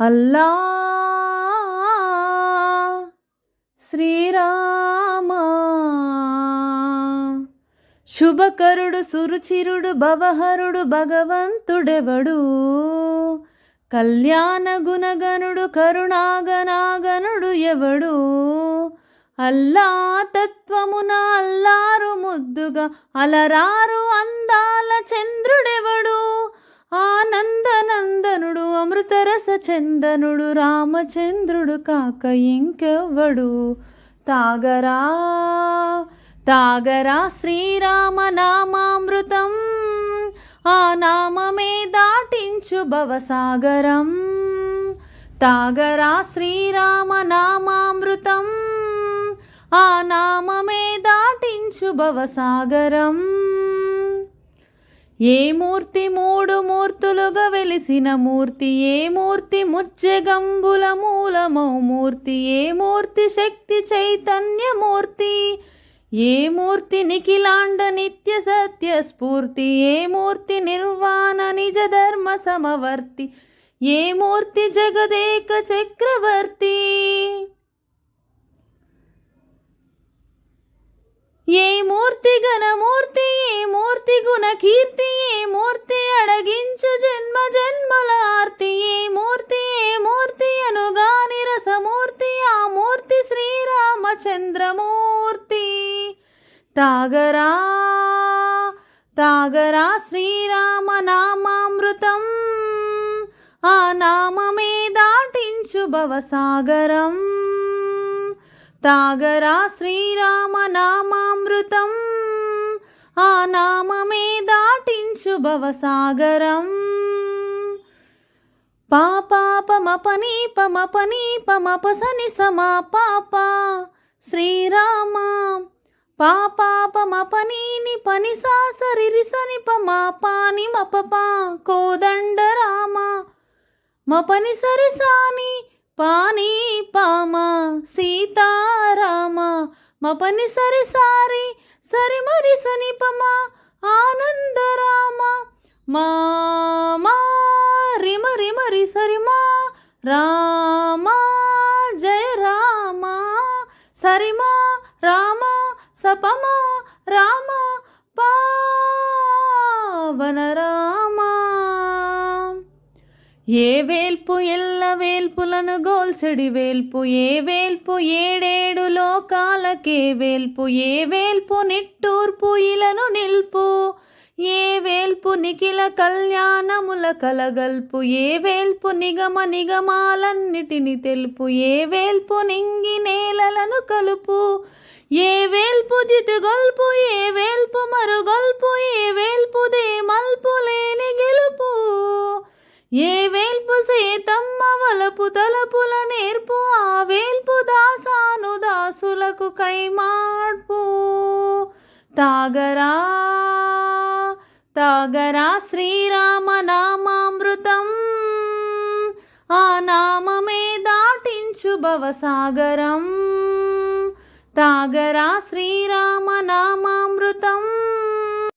అల్లా శ్రీరామా. శుభకరుడు సురుచిరుడు భవహరుడు భగవంతుడెవడు? కళ్యాణ గుణగణుడు కరుణాగనాగనుడు ఎవడు? అల్లా తత్వమున అల్లారు ముద్దుగా అలరారు అందాల చంద్రుడెవడు? వ్యాసచందనుడు రామచంద్రుడు కాక ఇంకెవ్వడు? తాగరా తాగరా శ్రీరామ నామామృతం ఆ నామమే దాటించు భవసాగరం. తాగరా శ్రీరామ నామామృతం ఆ నామమే దాటించు భవసాగరం. ఏ మూర్తి మూడు మూర్తులుగా వెలిసిన మూర్తి ఏ మూర్తి ముచ్చెగంబుల మూలమౌ మూర్తి ఏ మూర్తి శక్తి చైతన్యమూర్తి ఏ మూర్తి నిఖిలాండ నిత్య సత్య స్ఫూర్తి ఏ మూర్తి నిర్వాణ నిజ ధర్మ సమవర్తి ఏ మూర్తి జగదేక చక్రవర్తి ఏ మూర్తి ఘనమూర్తి ఏ మూర్తి గుణకీర్తి కీర్తి జన్మ జన్మల ఆర్తి ఏ మూర్తి ఏ మూర్తి అనుగా నిరసమూర్తి ఆ మూర్తి శ్రీరామచంద్రమూర్తి. తాగరా తాగరా శ్రీరామ నామామృతం ఆ నామమే దాటించు భవసాగరం. తాగరా శ్రీరామ నామామృతం ఆ నామమే దాటించు భవసాగరం. పాపాపమపని పమపని పమపసని సమా పాప శ్రీరామ పాపాపమపనీని పని సాసరిరిసని పమా పాని మపపా. కోదండ రామ మపని సరిసాని పాని పామ సీతారామ మపని సారి సరిమరి సరి మరి సని పమ ఆనందరామ? మా రిమ రిమ రి సరి రామ జయ రామ? సరిమా రామ సపమ? రామ పావన రామ? ఏ వేల్పు ఎల్ల వేల్పులను గోల్చెడి వేల్పు ఏ వేల్పు ఏడేడు లోకాలకే వేల్పు ఏ వేల్పు నిట్టూర్పు ఇలను నిల్పు ఏ వేల్పు నిఖిల కళ్యాణముల కలగల్పు ఏ వేల్పు నిగమ నిగమాలన్నిటిని తెలుపు ఏ వేల్పు నింగి నేలలను కలుపు ఏ వేల్పు దిదుగొల్పు ఏ వేల్పు మరుగొల్పు ఏ వేల్పు దే మల్పు లేని గెలుపు ఏ తలపు తలపుల నేర్పు ఆ దాసాను దాసులకు కైమాడ్పు. తాగరా తాగరా శ్రీరామ నామామృతం ఆ నామమే దాటించు భవసాగరం. తాగరా శ్రీరామ నామామృతం